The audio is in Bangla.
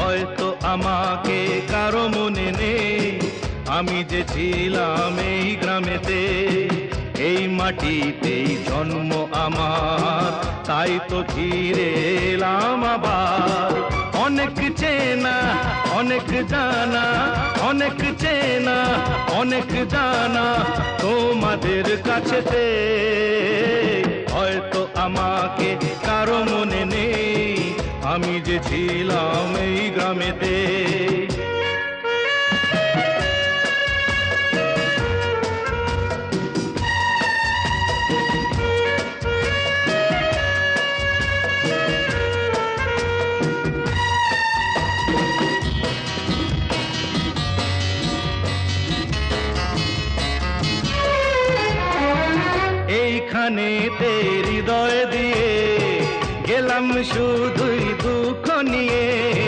হয়তো আমাকে কারও মনে নেই। আমি যে ছিলাম এই গ্রামেতে, এই মাটিতেই জন্ম আমার। তাই তো ফিরে এলাম আবার। অনেক চেনা, অনেক জানা, অনেক চেনা, অনেক জানা তোমাদের কাছেতে। আমি যে ছিলাম এই গ্রামেতে। এইখানে তে হৃদয় দিয়ে lam shu dui du